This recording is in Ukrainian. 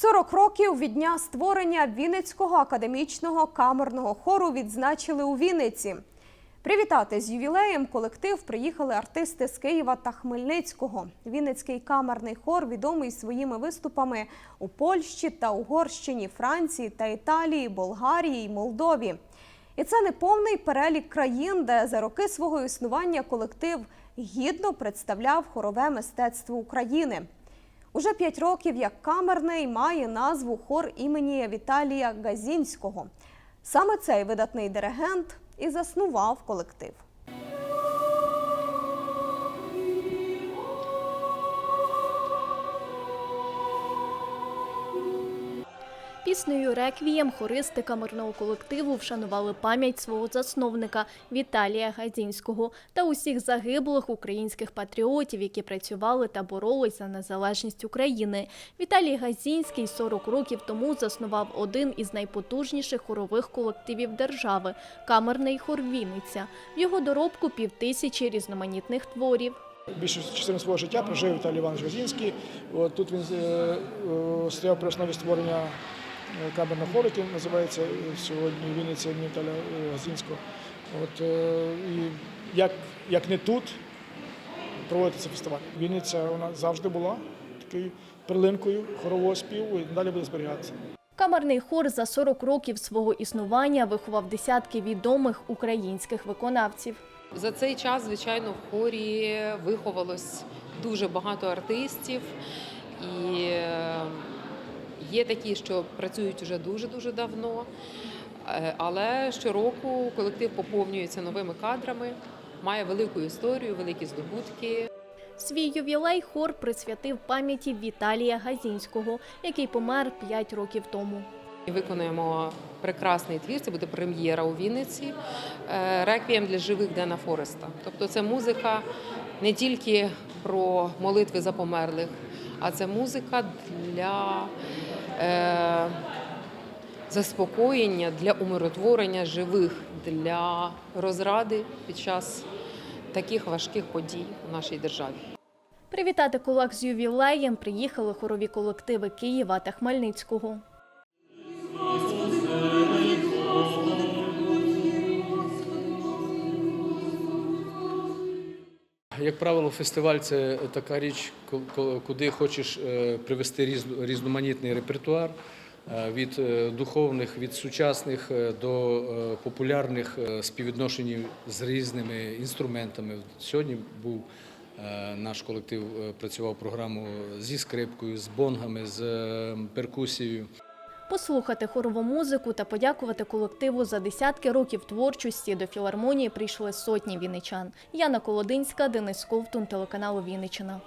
40 років від дня створення Вінницького академічного камерного хору відзначили у Вінниці. Привітати з ювілеєм колектив приїхали артисти з Києва та Хмельницького. Вінницький камерний хор відомий своїми виступами у Польщі та Угорщині, Франції та Італії, Болгарії й Молдові. І це не повний перелік країн, де за роки свого існування колектив гідно представляв хорове мистецтво України. Уже п'ять років як камерний має назву хор імені Віталія Газінського. Саме цей видатний диригент і заснував колектив. Піснею Реквієм хористи камерного колективу вшанували пам'ять свого засновника Віталія Гадзінського та усіх загиблих українських патріотів, які працювали та боролись за незалежність України. Віталій Газінський 40 років тому заснував один із найпотужніших хорових колективів держави камерний хор Вінниця. В його доробку півтисячі різноманітних творів. Більшу частину свого життя прожив Віталій Іванович Газінський. От тут він е, е, стояв при основі створення е, камерного називається е, сьогодні Вінниця імені Віталія е, Газінського. От, е, і як, як не тут проводиться фестиваль. Вінниця вона завжди була такою перлинкою хорового співу і далі буде зберігатися. Камерний хор за 40 років свого існування виховав десятки відомих українських виконавців. За цей час, звичайно, в хорі виховалось дуже багато артистів, і є такі, що працюють вже дуже-дуже давно. Е, Але щороку колектив поповнюється новими кадрами, має велику історію, великі здобутки. Свій ювілей хор присвятив пам'яті Віталія Газінського, який помер 5 років тому. Виконуємо прекрасний твір. Це буде прем'єра у Вінниці. е, Реквієм для живих Дена Фореста. Тобто, це музика не тільки про молитви за померлих, а це музика для е, заспокоєння, для умиротворення живих, для розради під час таких важких подій у нашій державі. Привітати колег з ювілеєм приїхали хорові колективи Києва та Хмельницького. Як правило, фестиваль це така річ, куди хочеш е, привести різно- різноманітний репертуар е, від е, духовних, від сучасних до популярних співвідношень з різними інструментами. Сьогодні був наш колектив, працював програму зі скрипкою, з бонгами, з е, перкусією. Послухати хорову музику та подякувати колективу за десятки років творчості до філармонії прийшли сотні вінничан. Яна Колодинська, Денис Ковтун, телеканал Вінниччина.